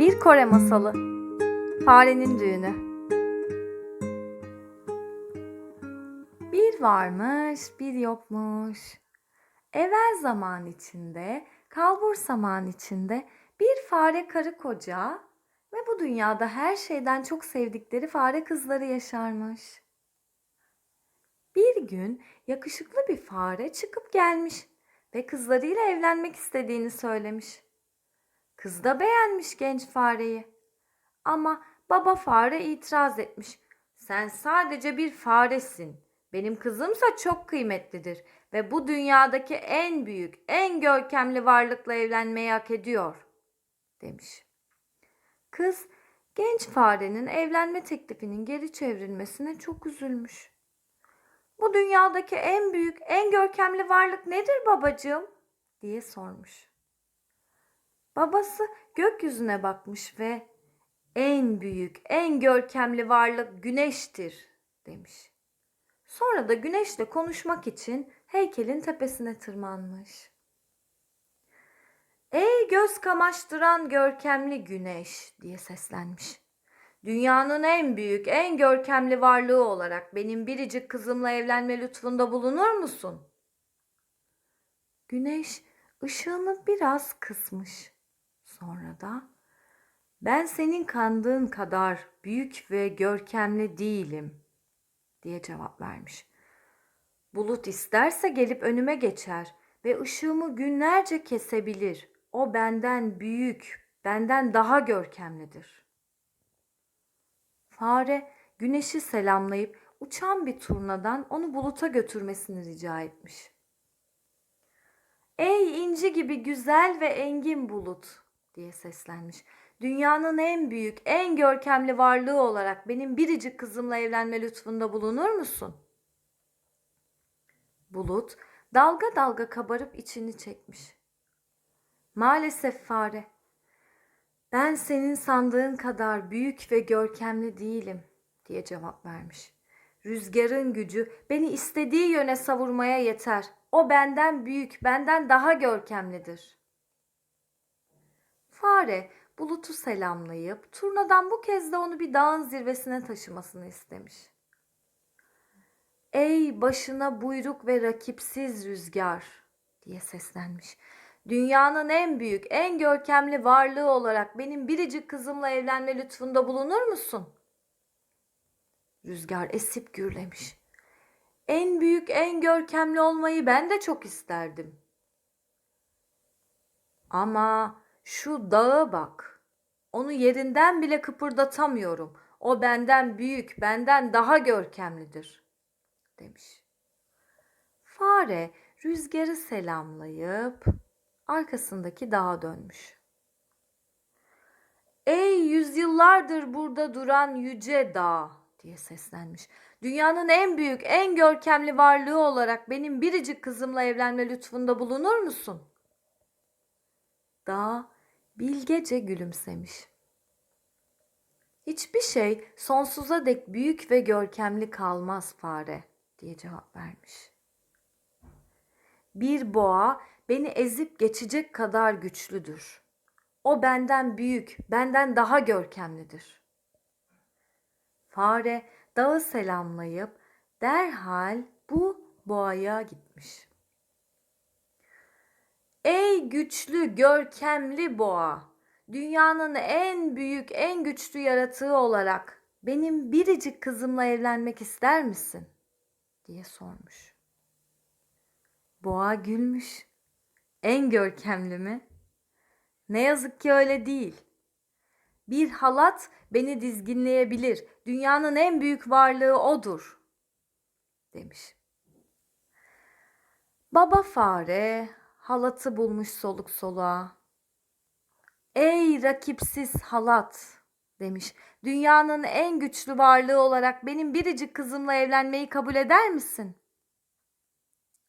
Bir Kore masalı. Farenin düğünü. Bir varmış, bir yokmuş. Evvel zaman içinde, kalbur zaman içinde bir fare karı koca ve bu dünyada her şeyden çok sevdikleri fare kızları yaşarmış. Bir gün yakışıklı bir fare çıkıp gelmiş ve kızlarıyla evlenmek istediğini söylemiş. Kız da beğenmiş genç fareyi. Ama baba fare itiraz etmiş. Sen sadece bir faresin. Benim kızımsa çok kıymetlidir ve bu dünyadaki en büyük, en görkemli varlıkla evlenmeyi hak ediyor, demiş. Kız genç farenin evlenme teklifinin geri çevrilmesine çok üzülmüş. Bu dünyadaki en büyük, en görkemli varlık nedir babacığım? diye sormuş. Babası gökyüzüne bakmış ve en büyük, en görkemli varlık güneştir demiş. Sonra da güneşle konuşmak için heykelin tepesine tırmanmış. Ey göz kamaştıran görkemli güneş diye seslenmiş. Dünyanın en büyük, en görkemli varlığı olarak benim biricik kızımla evlenme lütfunda bulunur musun? Güneş ışığını biraz kısmış. Sonra da ben senin kandığın kadar büyük ve görkemli değilim diye cevap vermiş. Bulut isterse gelip önüme geçer ve ışığımı günlerce kesebilir. O benden büyük, benden daha görkemlidir. Fare güneşi selamlayıp uçan bir turnadan onu buluta götürmesini rica etmiş. Ey inci gibi güzel ve engin bulut diye seslenmiş. Dünyanın en büyük, en görkemli varlığı olarak benim biricik kızımla evlenme lütfunda bulunur musun? Bulut dalga dalga kabarıp içini çekmiş. Maalesef fare. Ben senin sandığın kadar büyük ve görkemli değilim diye cevap vermiş. Rüzgarın gücü beni istediği yöne savurmaya yeter. O benden büyük, benden daha görkemlidir. Fare bulutu selamlayıp turnadan bu kez de onu bir dağın zirvesine taşımasını istemiş. Ey başına buyruk ve rakipsiz rüzgar diye seslenmiş. Dünyanın en büyük, en görkemli varlığı olarak benim biricik kızımla evlenme lütfunda bulunur musun? Rüzgar esip gürlemiş. En büyük, en görkemli olmayı ben de çok isterdim. Ama şu dağa bak. Onu yerinden bile kıpırdatamıyorum. O benden büyük, benden daha görkemlidir." demiş. Fare rüzgarı selamlayıp arkasındaki dağa dönmüş. Ey yüzyıllardır burada duran yüce dağ diye seslenmiş. Dünyanın en büyük, en görkemli varlığı olarak benim biricik kızımla evlenme lütfunda bulunur musun? Dağ bilgece gülümsemiş. Hiçbir şey sonsuza dek büyük ve görkemli kalmaz fare diye cevap vermiş. Bir boğa beni ezip geçecek kadar güçlüdür. O benden büyük, benden daha görkemlidir. Fare dağı selamlayıp derhal bu boğaya gitmiş. Ey güçlü, görkemli boğa, dünyanın en büyük, en güçlü yaratığı olarak benim biricik kızımla evlenmek ister misin? diye sormuş. Boğa gülmüş. En görkemli mi? Ne yazık ki öyle değil. Bir halat beni dizginleyebilir. Dünyanın en büyük varlığı odur, demiş. Baba fare halatı bulmuş soluk soluğa. Ey rakipsiz halat demiş. Dünyanın en güçlü varlığı olarak benim biricik kızımla evlenmeyi kabul eder misin?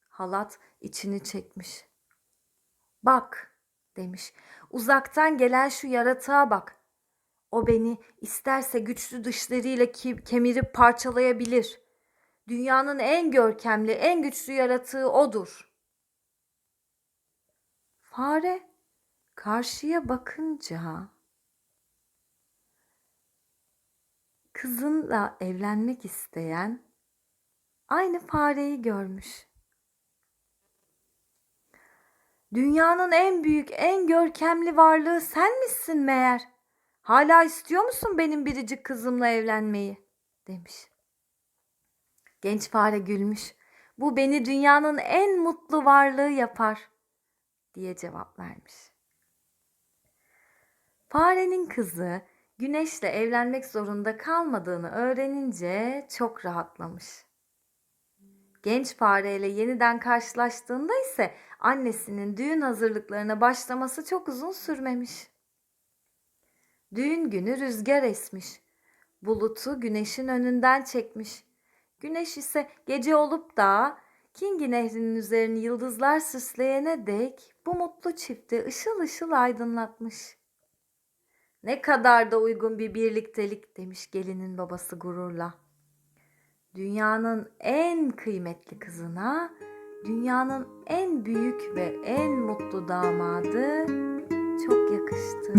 Halat içini çekmiş. Bak demiş. Uzaktan gelen şu yaratığa bak. O beni isterse güçlü dışlarıyla kemirip parçalayabilir. Dünyanın en görkemli, en güçlü yaratığı odur. Fare karşıya bakınca kızınla evlenmek isteyen aynı fareyi görmüş. Dünyanın en büyük, en görkemli varlığı sen misin meğer? Hala istiyor musun benim biricik kızımla evlenmeyi? demiş. Genç fare gülmüş. Bu beni dünyanın en mutlu varlığı yapar diye cevap vermiş. Farenin kızı güneşle evlenmek zorunda kalmadığını öğrenince çok rahatlamış. Genç fareyle yeniden karşılaştığında ise annesinin düğün hazırlıklarına başlaması çok uzun sürmemiş. Düğün günü rüzgar esmiş. Bulutu güneşin önünden çekmiş. Güneş ise gece olup da Kingi Nehri'nin üzerini yıldızlar süsleyene dek bu mutlu çifti ışıl ışıl aydınlatmış. Ne kadar da uygun bir birliktelik demiş gelinin babası gururla. Dünyanın en kıymetli kızına dünyanın en büyük ve en mutlu damadı çok yakıştı.